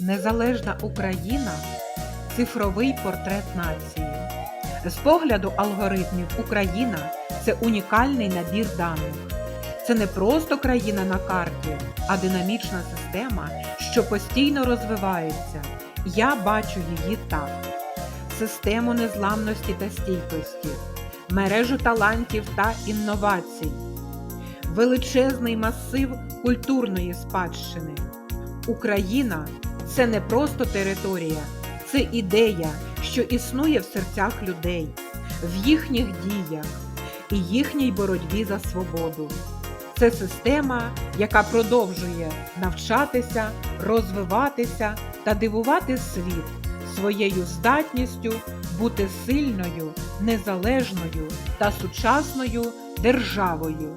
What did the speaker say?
Незалежна Україна цифровий портрет нації. З погляду алгоритмів Україна це унікальний набір даних. Це не просто країна на карті, а динамічна система, що постійно розвивається. Я бачу її так: систему незламності та стійкості, мережу талантів та інновацій, величезний масив культурної спадщини. Україна це не просто територія, це ідея, що існує в серцях людей, в їхніх діях і їхній боротьбі за свободу. Це система, яка продовжує навчатися, розвиватися та дивувати світ своєю здатністю бути сильною, незалежною та сучасною державою.